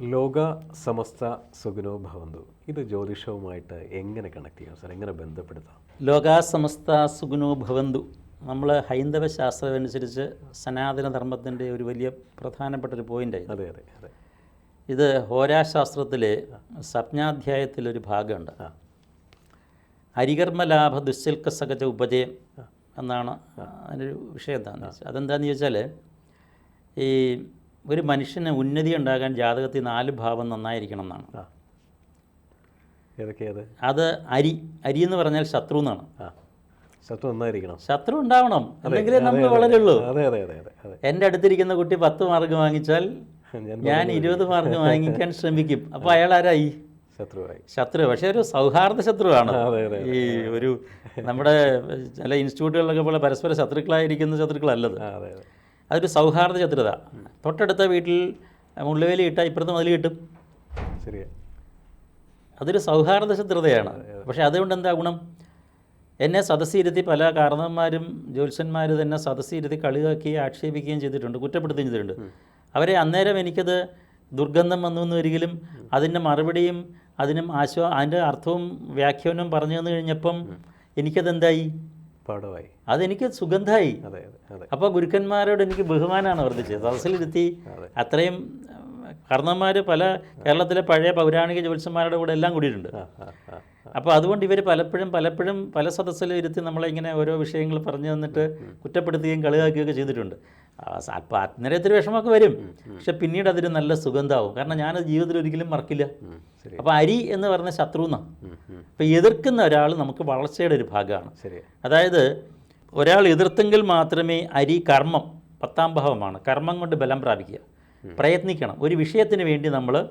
ലോക സമസ്ത സുഖനോ ഭവന്തു. ഇത് ജ്യോതിഷവുമായിട്ട് എങ്ങനെ കണക്ട് ചെയ്യാം സാർ? എങ്ങനെ ബന്ധപ്പെടുത്താം? ലോക സമസ്ത സുഖനോ ഭവന്തു. നമ്മൾ ഹൈന്ദവ ശാസ്ത്രം അനുസരിച്ച് സനാതന ധർമ്മത്തിന്റെ ഒരു വലിയ പ്രധാനപ്പെട്ട ഒരു പോയിന്റായി അതെ അതെ അതെ. ഇത് ഹോരാശാസ്ത്രത്തിലെ സപ്നാധ്യായത്തിലൊരു ഭാഗമുണ്ട്. അരികർമ്മലാഭ ദുശ്ശിൽക്ക സഹജ ഉപജയം എന്നാണ് അതിനൊരു വിഷയം എന്താണെന്ന് വെച്ചാൽ അതെന്താണെന്ന് ചോദിച്ചാൽ ഈ ഒരു മനുഷ്യന് ഉന്നതി ഉണ്ടാകാൻ ജാതകത്തിൽ നാല് ഭാവം നന്നായിരിക്കണം എന്നാണ്. ഏതൊക്കെയത് അത്? അരി അരി എന്ന് പറഞ്ഞാൽ ശത്രു എന്നാണ്. ശത്രു നന്നായിരിക്കണം. ശത്രു ഉണ്ടാവണം. അല്ലെങ്കിലേ നമ്മൾ വളരുള്ളൂ. അതെ അതെ അതെ അതെ എന്റെ അടുത്തിരിക്കുന്ന കുട്ടി പത്ത് മാർക്ക് വാങ്ങിച്ചാൽ ഞാൻ ഇരുപത് മാർക്ക് വാങ്ങിക്കാൻ ശ്രമിക്കും. അപ്പോൾ അയാൾ ആരായി? ശത്രുവായി. ശത്രു പക്ഷേ ഒരു സൗഹാർദ്ദ ശത്രുവാണ്. ഈ ഒരു നമ്മുടെ ചില ഇൻസ്റ്റിറ്റ്യൂട്ടുകളിലൊക്കെ പോലെ പരസ്പര ശത്രുക്കളായിരിക്കുന്ന ശത്രുക്കളല്ലത്. അതൊരു സൗഹാർദ്ദ ശത്രുത. തൊട്ടടുത്ത വീട്ടിൽ മുള്ളുവേലി ഇട്ടാൽ ഇപ്പുറത്ത് മതിൽ കിട്ടും. ശരിയാ. അതൊരു സൗഹാർദ്ദ ശത്രുതയാണ്. പക്ഷേ അതുകൊണ്ട് എന്താ ഗുണം? എന്നെ സദസ്സിരുത്തി പല കാരണവന്മാരും ജ്യോത്സ്യന്മാരും തന്നെ സദസ്സിരുത്തി കളിയാക്കുകയും ആക്ഷേപിക്കുകയും ചെയ്തിട്ടുണ്ട് കുറ്റപ്പെടുത്തുകയും ചെയ്തിട്ടുണ്ട്. അവരെ അന്നേരം എനിക്കത് ദുർഗന്ധം വന്നു എന്ന് ഒരിക്കലും അതിന്റെ മറുപടിയും അതിനും ആശ്വാ അതിന്റെ അർത്ഥവും വ്യാഖ്യാനവും പറഞ്ഞു തന്നു കഴിഞ്ഞപ്പം എനിക്കതെന്തായി? പാടമായി അതെനിക്ക് സുഗന്ധമായി അതെ അതെ അപ്പോൾ ഗുരുക്കന്മാരോട് എനിക്ക് ബഹുമാനമാണ് വർദ്ധിച്ചത് സദസ്സിലിരുത്തി അത്രയും കർണന്മാർ പല കേരളത്തിലെ പഴയ പൗരാണിക ജ്യോത്സ്യന്മാരുടെ കൂടെ എല്ലാം കൂടിയിട്ടുണ്ട്. അപ്പോൾ അതുകൊണ്ട് ഇവർ പലപ്പോഴും പലപ്പോഴും പല സദസ്സിലും ഇരുത്തി നമ്മളെ ഇങ്ങനെ ഓരോ വിഷയങ്ങൾ പറഞ്ഞു തന്നിട്ട് കുറ്റപ്പെടുത്തുകയും കളിയാക്കുകയൊക്കെ ചെയ്തിട്ടുണ്ട്. അപ്പോൾ അന്നേരത്തിൽ വിഷമമൊക്കെ വരും. പക്ഷെ പിന്നീട് അതൊരു നല്ല സുഗന്ധമാവും കാരണം ഞാൻ ജീവിതത്തിൽ ഒരിക്കലും മറക്കില്ല. അപ്പം അപ്പോൾ അരി എന്ന് പറയുന്ന ശത്രു എന്നാണ് അപ്പോൾ എതിർക്കുന്ന ഒരാൾ നമുക്ക് വളർച്ചയുടെ ഒരു ഭാഗമാണ്. അതായത് ഒരാൾ എതിർത്തെങ്കിൽ മാത്രമേ അരി കർമ്മം പത്താം ഭാവമാണ്. കർമ്മം കൊണ്ട് ബലം പ്രാപിക്കുക. പ്രയത്നിക്കണം. ഒരു വിഷയത്തിന് വേണ്ടി നമ്മൾ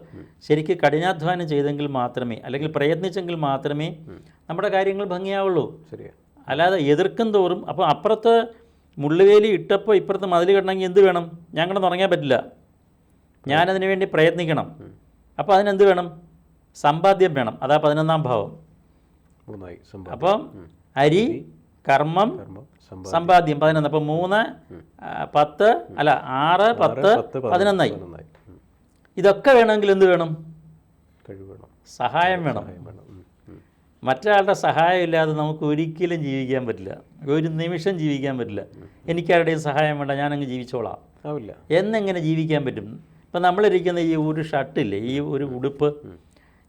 ശരിക്കും കഠിനാധ്വാനം ചെയ്തെങ്കിൽ മാത്രമേ അല്ലെങ്കിൽ പ്രയത്നിച്ചെങ്കിൽ മാത്രമേ നമ്മുടെ കാര്യങ്ങൾ ഭംഗിയാവുള്ളൂ. അല്ലാതെ എതിർക്കും തോറും അപ്പോൾ അപ്പുറത്ത് മുള്ളുവേലി ഇട്ടപ്പോൾ ഇപ്പുറത്ത് മതിൽ കെട്ടണമെങ്കിൽ എന്ത് വേണം? ഞാൻ ഞങ്ങളൊന്നും ഉറങ്ങാൻ പറ്റില്ല. ഞാനതിനു വേണ്ടി പ്രയത്നിക്കണം. അപ്പോൾ അതിനെന്ത് വേണം? സമ്പാദ്യം വേണം. അതാ പതിനൊന്നാം ഭാവം. അപ്പം അരി കർമ്മം സമ്പാദ്യം. പതിനൊന്ന്. അപ്പം മൂന്ന് പത്ത് അല്ല ആറ് പത്ത് പതിനൊന്നായി. ഇതൊക്കെ വേണമെങ്കിൽ എന്ത് വേണം. സഹായം വേണം. മറ്റൊരാളുടെ സഹായം ഇല്ലാതെ നമുക്ക് ഒരിക്കലും ജീവിക്കാൻ പറ്റില്ല. ഒരു നിമിഷം ജീവിക്കാൻ പറ്റില്ല. എനിക്കാരുടെയും സഹായം വേണ്ട ഞാനങ്ങ് ജീവിച്ചോളാം. ആവില്ല. എന്നെങ്ങനെ ജീവിക്കാൻ പറ്റും? ഇപ്പം നമ്മളിരിക്കുന്ന ഈ ഒരു ഷർട്ടില്ലേ ഈ ഒരു ഉടുപ്പ്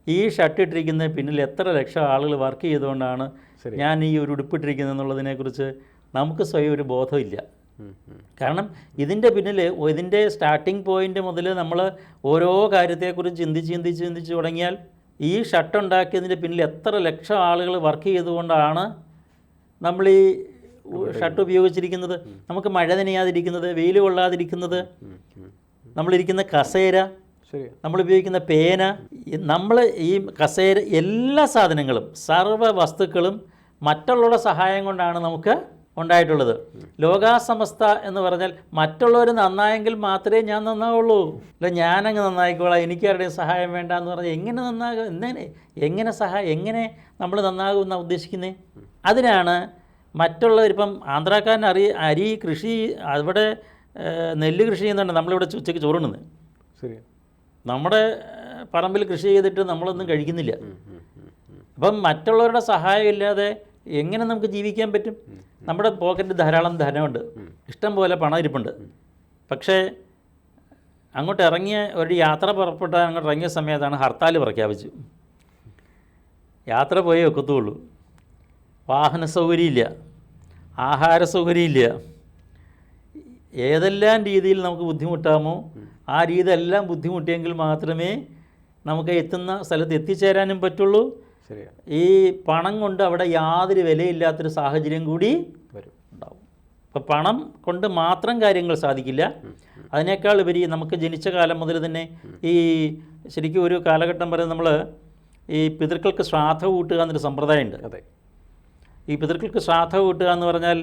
ഈ ഷർട്ട് ഇട്ടിരിക്കുന്ന പിന്നിൽ എത്ര ലക്ഷം ആളുകൾ വർക്ക് ചെയ്തുകൊണ്ടാണ് ഞാൻ ഈ ഒരു ഉടുപ്പിട്ടിരിക്കുന്നത് എന്നുള്ളതിനെക്കുറിച്ച് നമുക്ക് സ്വയം ഒരു ബോധമില്ല. കാരണം ഇതിന്റെ പിന്നിൽ ഇതിന്റെ സ്റ്റാർട്ടിംഗ് പോയിന്റ് മുതൽ നമ്മൾ ഓരോ കാര്യത്തെക്കുറിച്ച് ചിന്തിച്ച് ചിന്തിച്ച് ചിന്തിച്ച് തുടങ്ങിയാൽ ഈ ഷർട്ട് ഉണ്ടാക്കിയതിന്റെ പിന്നിൽ എത്ര ലക്ഷം ആളുകൾ വർക്ക് ചെയ്തുകൊണ്ടാണ് നമ്മൾ ഈ ഷർട്ട് ഉപയോഗിച്ചിരിക്കുന്നത് നമുക്ക് മഴ നനയാതിരിക്കുന്നത് വെയിൽ കൊള്ളാതിരിക്കുന്നത്. നമ്മളിരിക്കുന്ന കസേര നമ്മൾ ഉപയോഗിക്കുന്ന പേന നമ്മൾ ഈ കസേര എല്ലാ സാധനങ്ങളും സർവ വസ്തുക്കളും മറ്റുള്ളവരുടെ സഹായം കൊണ്ടാണ് നമുക്ക് ഉണ്ടായിട്ടുള്ളത്. ലോകാസമസ്ത എന്ന് പറഞ്ഞാൽ മറ്റുള്ളവർ നന്നായെങ്കിൽ മാത്രമേ ഞാൻ നന്നാവുള്ളൂ. അല്ല ഞാനങ്ങ് നന്നായിക്കോളാം എനിക്ക് ആരുടെയും സഹായം വേണ്ട എന്ന് പറഞ്ഞാൽ എങ്ങനെ നന്നാകും എങ്ങനെ എങ്ങനെ സഹായം എങ്ങനെ നമ്മൾ നന്നാകും എന്നാണ് ഉദ്ദേശിക്കുന്നത് അതിനാണ് മറ്റുള്ളവർ ഇപ്പം ആന്ധ്രാക്കാരൻ അറി അരി കൃഷി അവിടെ നെല്ല് കൃഷി ചെയ്യുന്നുണ്ട് നമ്മളിവിടെ ഉച്ചയ്ക്ക് ചോറുണ്ണുന്നത് ശരി. നമ്മുടെ പറമ്പിൽ കൃഷി ചെയ്തിട്ട് നമ്മളൊന്നും കഴിക്കുന്നില്ല. അപ്പം മറ്റുള്ളവരുടെ സഹായം ഇല്ലാതെ എങ്ങനെ നമുക്ക് ജീവിക്കാൻ പറ്റും? നമ്മുടെ പോക്കറ്റിൽ ധാരാളം ധനമുണ്ട്. ഇഷ്ടം പോലെ പണം ഇരിപ്പുണ്ട് പക്ഷേ അങ്ങോട്ട് ഇറങ്ങിയ ഒരു യാത്ര പുറപ്പെട്ട അങ്ങോട്ട് ഇറങ്ങിയ സമയത്താണ് ഹർത്താൽ പ്രഖ്യാപിച്ചു. യാത്ര പോയേ ഒക്കത്തുള്ളൂ. വാഹന സൗകര്യമില്ല. ആഹാര സൗകര്യമില്ല. ഏതെല്ലാം രീതിയിൽ നമുക്ക് ബുദ്ധിമുട്ടാമോ ആ രീതിയെല്ലാം ബുദ്ധിമുട്ടിയെങ്കിൽ മാത്രമേ നമുക്ക് എത്തുന്ന സ്ഥലത്ത് എത്തിച്ചേരാനും പറ്റുള്ളൂ. ശരിയാ ഈ പണം കൊണ്ട് അവിടെ യാതൊരു വിലയില്ലാത്തൊരു സാഹചര്യം കൂടി വരും. ഉണ്ടാവും. അപ്പോൾ പണം കൊണ്ട് മാത്രം കാര്യങ്ങൾ സാധിക്കില്ല. അതിനേക്കാൾ ഉപരി നമുക്ക് ജനിച്ച കാലം മുതൽ തന്നെ ഈ ശരിക്കും ഒരു കാലഘട്ടം വരെ നമ്മൾ ഈ പിതൃക്കൾക്ക് ശ്രാദ്ധ കൂട്ടുക എന്നൊരു സമ്പ്രദായമുണ്ട്. അതെ. ഈ പിതൃക്കൾക്ക് ശ്രാദ്ധ കൂട്ടുക എന്ന് പറഞ്ഞാൽ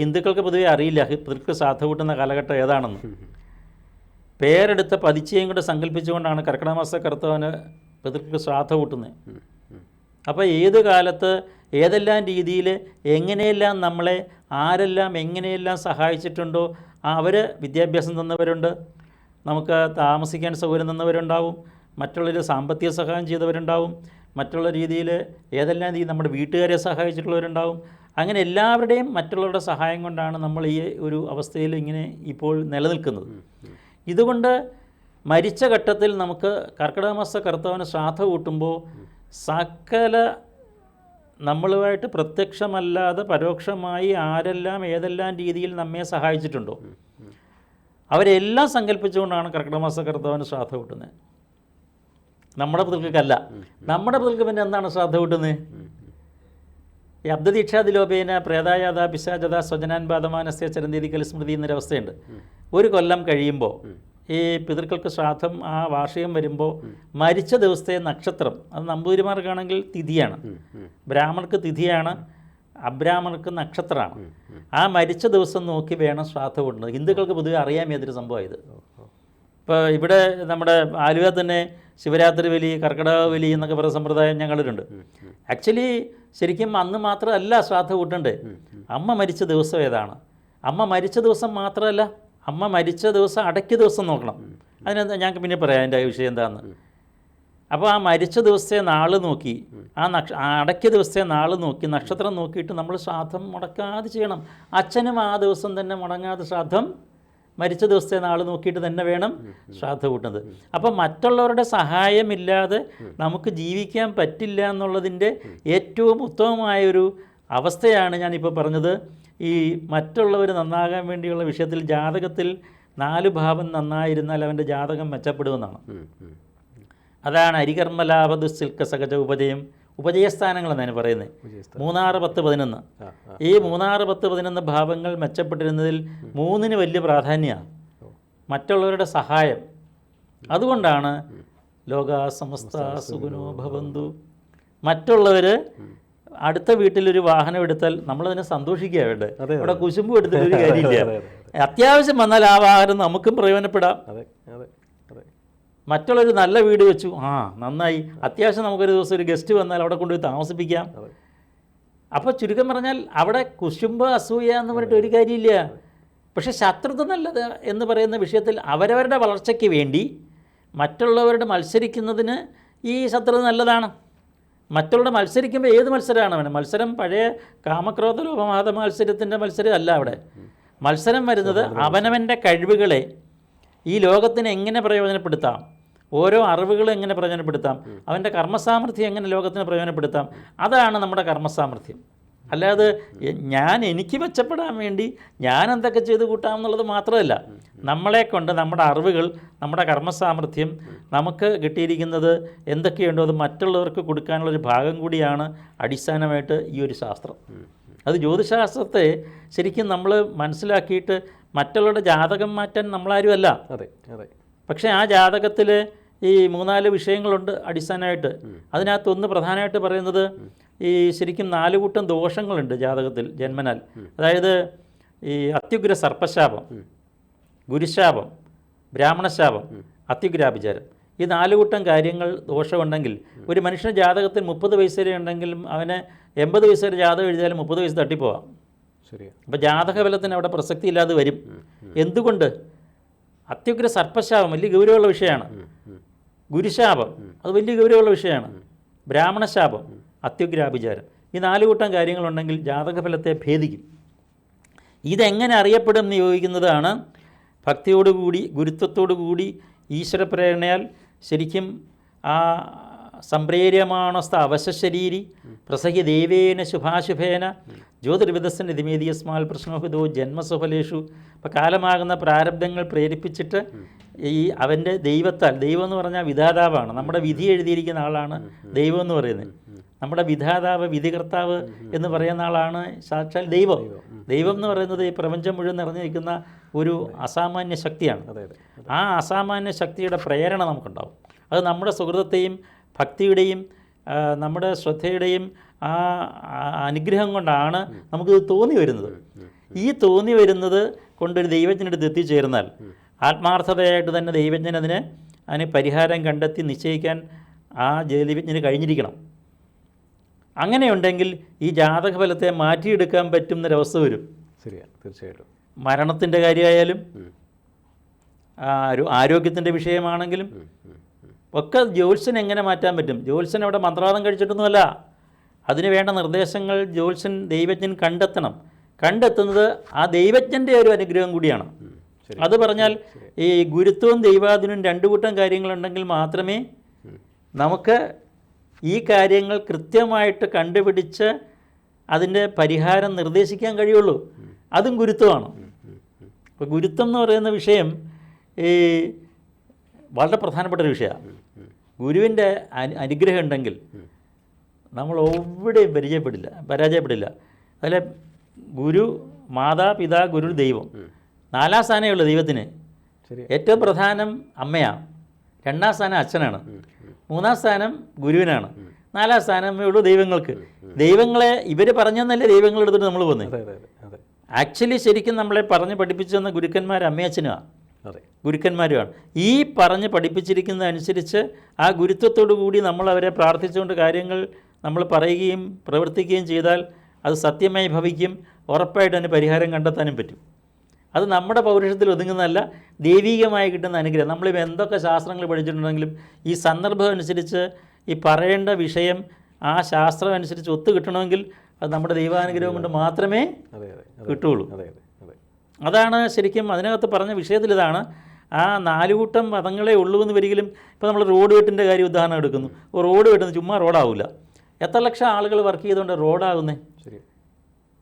ഹിന്ദുക്കൾക്ക് പൊതുവെ അറിയില്ല. പിതൃക്ക് ശ്രാദ്ധ കൂട്ടുന്ന കാലഘട്ടം ഏതാണെന്ന്. പേരെടുത്ത പതിച്ചയും കൂടെ സങ്കല്പിച്ചുകൊണ്ടാണ് കർക്കിടക മാസ കർത്തവന് പിതൃക്ക് ശ്രാദ്ധ കൂട്ടുന്നത്. അപ്പോൾ ഏത് കാലത്ത് ഏതെല്ലാം രീതിയിൽ എങ്ങനെയെല്ലാം നമ്മളെ ആരെല്ലാം എങ്ങനെയെല്ലാം സഹായിച്ചിട്ടുണ്ടോ അവർ വിദ്യാഭ്യാസം തന്നവരുണ്ട്. നമുക്ക് താമസിക്കാൻ സൗകര്യം തന്നവരുണ്ടാവും. മറ്റുള്ളവർ സാമ്പത്തിക സഹായം ചെയ്തവരുണ്ടാവും. മറ്റുള്ള രീതിയിൽ ഏതെല്ലാം രീതി നമ്മുടെ വീട്ടുകാരെ സഹായിച്ചിട്ടുള്ളവരുണ്ടാവും. അങ്ങനെ എല്ലാവരുടെയും മറ്റുള്ളവരുടെ സഹായം കൊണ്ടാണ് നമ്മൾ ഈ ഒരു അവസ്ഥയിൽ ഇങ്ങനെ ഇപ്പോൾ നിലനിൽക്കുന്നത്. ഇതുകൊണ്ട് മരിച്ച ഘട്ടത്തിൽ നമുക്ക് കർക്കിടക മാസ കർത്താവിന് ശ്രാദ്ധ കൂട്ടുമ്പോൾ സകല നമ്മളുമായിട്ട് പ്രത്യക്ഷമല്ലാതെ പരോക്ഷമായി ആരെല്ലാം ഏതെല്ലാം രീതിയിൽ നമ്മെ സഹായിച്ചിട്ടുണ്ടോ? അവരെല്ലാം സങ്കല്പിച്ചുകൊണ്ടാണ് കർക്കിടമാസ കർത്താവിന് ശ്രാദ്ധ കൂട്ടുന്നത്. നമ്മുടെ പിതൃക്കല്ല നമ്മുടെ പിതൃക്ക് പിന്നെ എന്താണ് ശ്രാദ്ധ കൂട്ടുന്നത്? ഈ അബ്ദദീക്ഷാദിലോപേന പ്രേതായാത പിശാചത സ്വജനാൻ ബാധമാനസ്യ ചരന്തീതിക്കൽ സ്മൃതി എന്നൊരവസ്ഥയുണ്ട്. ഒരു കൊല്ലം കഴിയുമ്പോൾ ഈ പിതൃക്കൾക്ക് ശ്രാദ്ധം ആ വാർഷികം വരുമ്പോൾ മരിച്ച ദിവസത്തെ നക്ഷത്രം അത് നമ്പൂതിരിമാർക്കാണെങ്കിൽ തിഥിയാണ്. ബ്രാഹ്മണർക്ക് തിഥിയാണ് അബ്രാഹ്മണർക്ക് നക്ഷത്രമാണ്. ആ മരിച്ച ദിവസം നോക്കി വേണം ശ്രാദ്ധം കൊണ്ടുവന്നത് ഹിന്ദുക്കൾക്ക് പൊതുവെ അറിയാൻ ഏതൊരു സംഭവം ഇത്. ഇപ്പോൾ ഇവിടെ നമ്മുടെ ആലുവ തന്നെ ശിവരാത്രി വലി കർക്കിടക വലി എന്നൊക്കെ പറയുന്ന സമ്പ്രദായം ഞങ്ങളിലുണ്ട്. ആക്ച്വലി ശരിക്കും അന്ന് മാത്രമല്ല ശ്രാദ്ധ കൂട്ടണ്ടേ. അമ്മ മരിച്ച ദിവസം ഏതാണ്? അമ്മ മരിച്ച ദിവസം മാത്രമല്ല അമ്മ മരിച്ച ദിവസം അടയ്ക്ക ദിവസം നോക്കണം. അതിനെന്താ ഞങ്ങൾക്ക് പിന്നെ പറയാം എന്റെ വിഷയം എന്താണെന്ന് അപ്പോൾ ആ മരിച്ച ദിവസത്തെ നാൾ നോക്കി ആ നക്ഷ അടയ്ക്ക ദിവസത്തെ നാൾ നോക്കി നക്ഷത്രം നോക്കിയിട്ട് നമ്മൾ ശ്രാദ്ധം മുടക്കാതെ ചെയ്യണം. അച്ഛനും ആ ദിവസം തന്നെ മുടങ്ങാതെ ശ്രാദ്ധം മരിച്ച ദിവസത്തെ നാൾ നോക്കിയിട്ട് തന്നെ വേണം ശ്രാദ്ധ കൂട്ടുന്നത്. അപ്പം മറ്റുള്ളവരുടെ സഹായമില്ലാതെ നമുക്ക് ജീവിക്കാൻ പറ്റില്ല എന്നുള്ളതിന്റെ ഏറ്റവും ഉത്തമമായൊരു അവസ്ഥയാണ് ഞാനിപ്പോൾ പറഞ്ഞത്. ഈ മറ്റുള്ളവർ നന്നാകാൻ വേണ്ടിയുള്ള വിഷയത്തിൽ ജാതകത്തിൽ നാല് ഭാവം നന്നായിരുന്നാൽ അവന്റെ ജാതകം മെച്ചപ്പെടുമെന്നാണ്. അതാണ് അരികർമ്മലാഭ ദുസ്സിൽക്ക സഹജ ഉപജയം ഉപജയസ്ഥാനങ്ങൾ എന്നാണ് പറയുന്നത്. മൂന്നാറ് പത്ത് പതിനൊന്ന്. ഈ മൂന്നാറ് പത്ത് പതിനൊന്ന് ഭാവങ്ങൾ മെച്ചപ്പെട്ടിരുന്നതിൽ മൂന്നിന് വലിയ പ്രാധാന്യമാണ്. മറ്റുള്ളവരുടെ സഹായം. അതുകൊണ്ടാണ് ലോക സമസ്ത സുഗുണോ ഭവന്തു. മറ്റുള്ളവർ അടുത്ത വീട്ടിലൊരു വാഹനം എടുത്താൽ നമ്മളതിനെ സന്തോഷിക്കുക വേണ്ടേ അവിടെ ഇവിടെ കുശുമ്പ് എടുത്തിട്ട് ഒരു കാര്യമില്ല. അതെ, അതെ, അത്യാവശ്യം വന്നാൽ ആ വാഹനം നമുക്കും പ്രയോജനപ്പെടാം. മറ്റുള്ളൊരു നല്ല വീട് വെച്ചു. ആ നന്നായി. അത്യാവശ്യം നമുക്കൊരു ദിവസം ഒരു ഗസ്റ്റ് വന്നാൽ അവിടെ കൊണ്ടുപോയി താമസിപ്പിക്കാം. അപ്പോൾ ചുരുക്കം പറഞ്ഞാൽ അവിടെ കുശുമ്പ് അസൂയ എന്ന് പറഞ്ഞിട്ട് ഒരു കാര്യമില്ല. പക്ഷേ ശത്രുത നല്ലത് എന്ന് പറയുന്ന വിഷയത്തിൽ അവരവരുടെ വളർച്ചയ്ക്ക് വേണ്ടി മറ്റുള്ളവരുടെ മത്സരിക്കുന്നതിന് ഈ ശത്രുത നല്ലതാണ്. മറ്റുള്ളവരുടെ മത്സരിക്കുമ്പോൾ ഏത് മത്സരമാണ് വേണം മത്സരം പഴയ കാമക്രോധ ലോപമാത മത്സരത്തിന്റെ മത്സരം അല്ല അവിടെ. മത്സരം വരുന്നത് അവനവന്റെ കഴിവുകളെ ഈ ലോകത്തിന് എങ്ങനെ പ്രയോജനപ്പെടുത്താം? ഓരോ അറിവുകളും എങ്ങനെ പ്രയോജനപ്പെടുത്താം? അവന്റെ കർമ്മസാമർഥ്യം എങ്ങനെ ലോകത്തിന് പ്രയോജനപ്പെടുത്താം? അതാണ് നമ്മുടെ കർമ്മസാമർഥ്യം. അല്ലാതെ ഞാൻ എനിക്ക് മെച്ചപ്പെടാൻ വേണ്ടി ഞാൻ എന്തൊക്കെ ചെയ്ത് കൂട്ടാം എന്നുള്ളത് മാത്രമല്ല നമ്മളെ കൊണ്ട് നമ്മുടെ അറിവുകൾ നമ്മുടെ കർമ്മസാമർഥ്യം നമുക്ക് കിട്ടിയിരിക്കുന്നത് എന്തൊക്കെയുണ്ടോ അത് മറ്റുള്ളവർക്ക് കൊടുക്കാനുള്ളൊരു ഭാഗം കൂടിയാണ് അടിസ്ഥാനമായിട്ട് ഈ ഒരു ശാസ്ത്രം. അത് ജ്യോതിശാസ്ത്രത്തെ ശരിക്കും നമ്മൾ മനസ്സിലാക്കിയിട്ട് മറ്റുള്ളവരുടെ ജാതകം മാറ്റാൻ നമ്മളാരും അല്ല അതെ അതെ. പക്ഷേ ആ ജാതകത്തിൽ ഈ മൂന്നാൽ വിഷയങ്ങളുണ്ട് അടിസ്ഥാനമായിട്ട്. അതിനകത്ത് ഒന്ന് പ്രധാനമായിട്ട് പറയുന്നത് ഈ ശരിക്കും നാല് കൂട്ടം ദോഷങ്ങളുണ്ട് ജാതകത്തിൽ ജന്മനാൽ. അതായത് ഈ അത്യുഗ്ര സർപ്പശാപം ഗുരുശാപം ബ്രാഹ്മണശാപം അത്യുഗ്രാഭിചാരം. ഈ നാല് കൂട്ടം കാര്യങ്ങൾ ദോഷമുണ്ടെങ്കിൽ ഒരു മനുഷ്യൻ ജാതകത്തിൽ മുപ്പത് വയസ്സ് വരെ ഉണ്ടെങ്കിലും അവന് എൺപത് വയസ്സ് വരെ ജാതകം എഴുതിയാലും മുപ്പത് വയസ്സ് തട്ടിപ്പോവാം. ശരി അപ്പോൾ ജാതകബലത്തിന് അവിടെ പ്രസക്തി ഇല്ലാതെ വരും എന്തുകൊണ്ട്? അത്യുഗ്ര സർപ്പശാപം വലിയ ഗൗരവമുള്ള വിഷയമാണ്. ഗുരുശാപം അത് വലിയ ഗൗരവമുള്ള വിഷയമാണ്. ബ്രാഹ്മണശാപം അത്യുഗ്രാഭിചാരം. ഈ നാല് കൂട്ടം കാര്യങ്ങളുണ്ടെങ്കിൽ ജാതകഫലത്തെ ഭേദിക്കും. ഇതെങ്ങനെ അറിയപ്പെടും എന്ന് ചോദിക്കുന്നതാണ് ഭക്തിയോടുകൂടി ഗുരുത്വത്തോടുകൂടി ഈശ്വരപ്രേരണയാൽ ശരിക്കും ആ സംപ്രേര്യമാണസ്ഥ അവശശരീരി പ്രസഹി ദേവേന ശുഭാശുഭേന ജ്യോതിർവിദസ്സൻ ദിമേദിയസ്മാൽ പ്രശ്നോഹിതോ ജന്മസുഫലേഷു. ഇപ്പം കാലമാകുന്ന പ്രാരബ്ധങ്ങൾ പ്രേരിപ്പിച്ചിട്ട് ഈ അവന്റെ ദൈവത്താൽ ദൈവം എന്ന് പറഞ്ഞാൽ വിധാതാവാണ്. നമ്മുടെ വിധി എഴുതിയിരിക്കുന്ന ആളാണ് ദൈവം എന്ന് പറയുന്നത്. നമ്മുടെ വിധാതാവ് വിധികർത്താവ് എന്ന് പറയുന്ന ആളാണ് സാക്ഷാൽ ദൈവം. ദൈവം. എന്ന് പറയുന്നത് ഈ പ്രപഞ്ചം മുഴുവൻ നിറഞ്ഞു നിൽക്കുന്ന ഒരു അസാമാന്യ ശക്തിയാണ്. ആ അസാമാന്യ ശക്തിയുടെ പ്രേരണ നമുക്കുണ്ടാവും. അത് നമ്മുടെ സുഹൃതത്തെയും ഭക്തിയുടെയും നമ്മുടെ ശ്രദ്ധയുടെയും ആ അനുഗ്രഹം കൊണ്ടാണ് നമുക്കിത് തോന്നി വരുന്നത്. ഈ തോന്നി വരുന്നത് കൊണ്ടൊരു ദൈവജ്ഞനടുത്ത് എത്തിച്ചേർന്നാൽ ആത്മാർത്ഥതയായിട്ട് തന്നെ ദൈവജ്ഞൻ അതിന് അതിന് പരിഹാരം കണ്ടെത്തി നിശ്ചയിക്കാൻ ആ ദൈവജ്ഞന് കഴിഞ്ഞിരിക്കണം. അങ്ങനെയുണ്ടെങ്കിൽ ഈ ജാതകഫലത്തെ മാറ്റിയെടുക്കാൻ പറ്റുന്നൊരവസ്ഥ വരും. ശരിയാണ് തീർച്ചയായിട്ടും. മരണത്തിന്റെ കാര്യമായാലും ആരോഗ്യത്തിന്റെ വിഷയമാണെങ്കിലും ഒക്കെ ജ്യോത്സ്യൻ എങ്ങനെ മാറ്റാൻ പറ്റും? ജ്യോത്സ്യൻ അവിടെ മന്ത്രവാദം കഴിച്ചിട്ടൊന്നുമല്ല. അതിന് വേണ്ട നിർദ്ദേശങ്ങൾ ജ്യോത്സ്യൻ ദൈവജ്ഞൻ കണ്ടെത്തണം. കണ്ടെത്തുന്നത് ആ ദൈവജ്ഞന്റെ ഒരു അനുഗ്രഹം കൂടിയാണ്. അത് പറഞ്ഞാൽ ഈ ഗുരുത്വവും ദൈവാദിനും രണ്ടു കൂട്ടം കാര്യങ്ങളുണ്ടെങ്കിൽ മാത്രമേ നമുക്ക് ഈ കാര്യങ്ങൾ കൃത്യമായിട്ട് കണ്ടുപിടിച്ച് അതിന്റെ പരിഹാരം നിർദ്ദേശിക്കാൻ കഴിയുള്ളൂ. അതും ഗുരുത്വമാണ്. അപ്പോൾ ഗുരുത്വം എന്ന് പറയുന്ന വിഷയം ഈ വളരെ പ്രധാനപ്പെട്ട ഒരു വിഷയമാണ്. ഗുരുവിന്റെ അനു അനുഗ്രഹം ഉണ്ടെങ്കിൽ നമ്മൾ എവിടെയും പരിചയപ്പെടില്ല പരാജയപ്പെടില്ല. അതിലെ ഗുരു മാതാ പിതാ ഗുരു ദൈവം നാലാം സ്ഥാനമേ ഉള്ളൂ ദൈവത്തിന്. ഏറ്റവും പ്രധാനം അമ്മയാണ്. രണ്ടാം സ്ഥാനം അച്ഛനാണ്. മൂന്നാം സ്ഥാനം ഗുരുവിനാണ്. നാലാം സ്ഥാനമേ ഉള്ളൂ ദൈവങ്ങൾക്ക്. ദൈവങ്ങളെ ഇവർ പറഞ്ഞെന്നല്ലേ ദൈവങ്ങൾ എടുത്തിട്ട് നമ്മൾ പോകുന്നത് ആക്ച്വലി ശരിക്കും നമ്മളെ പറഞ്ഞ് പഠിപ്പിച്ചു തന്ന ഗുരുക്കന്മാർ അമ്മയച്ഛനുമാണ് ഗുരുക്കന്മാരുമാണ്. ഈ പറഞ്ഞ് പഠിപ്പിച്ചിരിക്കുന്നതനുസരിച്ച് ആ ഗുരുത്വത്തോടു കൂടി നമ്മൾ അവരെ പ്രാർത്ഥിച്ചുകൊണ്ട് കാര്യങ്ങൾ നമ്മൾ പറയുകയും പ്രവർത്തിക്കുകയും ചെയ്താൽ അത് സത്യമായി ഭവിക്കും. ഉറപ്പായിട്ട് അതിന് പരിഹാരം കണ്ടെത്താനും പറ്റും. അത് നമ്മുടെ പൗരുഷത്തിൽ ഒതുങ്ങുന്നതല്ല ദൈവീകമായി കിട്ടുന്ന അനുഗ്രഹം. നമ്മൾ എന്തൊക്കെ ശാസ്ത്രങ്ങൾ പഠിച്ചിട്ടുണ്ടെങ്കിലും ഈ സന്ദർഭം അനുസരിച്ച് ഈ പറയേണ്ട വിഷയം ആ ശാസ്ത്രം അനുസരിച്ച് ഒത്തു കിട്ടണമെങ്കിൽ അത് നമ്മുടെ ദൈവാനുഗ്രഹം കൊണ്ട് മാത്രമേ അതെ അതാണ് ശരിക്കും അതിനകത്ത് പറഞ്ഞ വിഷയത്തിൽ ഇതാണ്. ആ നാലുകൂട്ടം മതങ്ങളെ ഉള്ളൂ എന്ന് വരികിലും ഇപ്പോൾ നമ്മൾ റോഡ് വെട്ടിന്റെ കാര്യം ഉദാഹരണം എടുക്കുന്നു. റോഡ് വെട്ടുന്നത് ചുമ്മാ റോഡാവില്ല എത്ര ലക്ഷം ആളുകൾ വർക്ക് ചെയ്തുകൊണ്ട് റോഡാകുന്നേ? ശരി.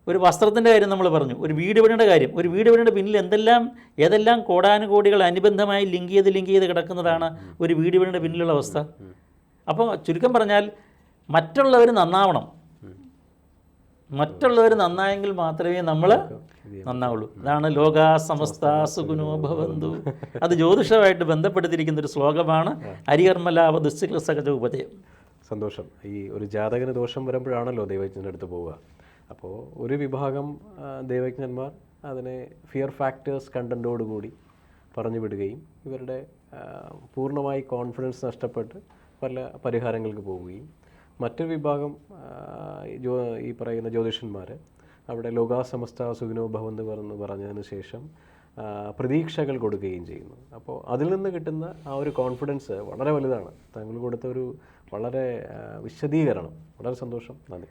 ഒരു വസ്ത്രത്തിന്റെ കാര്യം നമ്മൾ പറഞ്ഞു ഒരു വീട് പണിയുടെ കാര്യം. ഒരു വീട് പണിയുടെ പിന്നിൽ എന്തെല്ലാം ഏതെല്ലാം കോടാനുകോടികൾ അനുബന്ധമായി ലിങ്ക് ചെയ്ത് ലിങ്ക് ചെയ്ത് കിടക്കുന്നതാണ് ഒരു വീട് പണിയുടെ പിന്നിലുള്ള അവസ്ഥ. അപ്പോൾ ചുരുക്കം പറഞ്ഞാൽ മറ്റുള്ളവർ നന്നാവണം. മറ്റുള്ളവർ നന്നായെങ്കിൽ മാത്രമേ നമ്മൾ നന്നാവുള്ളൂ. അതാണ് ലോക സമസ്ത സുഗുനോ ഭവന്തു. അത് ജ്യോതിഷമായിട്ട് ബന്ധപ്പെടുത്തിയിരിക്കുന്ന ഒരു ശ്ലോകമാണ് ഹരികർമ്മലാഭ സഹജ ഉപജയം. സന്തോഷം. ഈ ഒരു ജാതകന് ദോഷം വരുമ്പോഴാണല്ലോ ദൈവജ്ഞന്റെ അടുത്ത് പോവുക. അപ്പോൾ ഒരു വിഭാഗം ദൈവജ്ഞന്മാർ അതിനെ ഫിയർ ഫാക്ടേഴ്സ് കണ്ടന്റോടുകൂടി പറഞ്ഞു വിടുകയും ഇവരുടെ പൂർണമായി കോൺഫിഡൻസ് നഷ്ടപ്പെട്ട് പല പരിഹാരങ്ങൾക്ക് പോവുകയും മറ്റൊരു വിഭാഗം ജോ ഈ പറയുന്ന ജ്യോതിഷന്മാർ അവിടെ ലോകാസമസ്ത സുഖിനോ ഭവന്ത് പറഞ്ഞു പറഞ്ഞതിന് ശേഷം പ്രതീക്ഷകൾ കൊടുക്കുകയും ചെയ്യുന്നു. അപ്പോൾ അതിൽ നിന്ന് കിട്ടുന്ന ആ ഒരു കോൺഫിഡൻസ് വളരെ വലുതാണ്. താങ്കൾ കൊടുത്ത ഒരു വളരെ വിശദീകരണം. വളരെ സന്തോഷം. നന്ദി.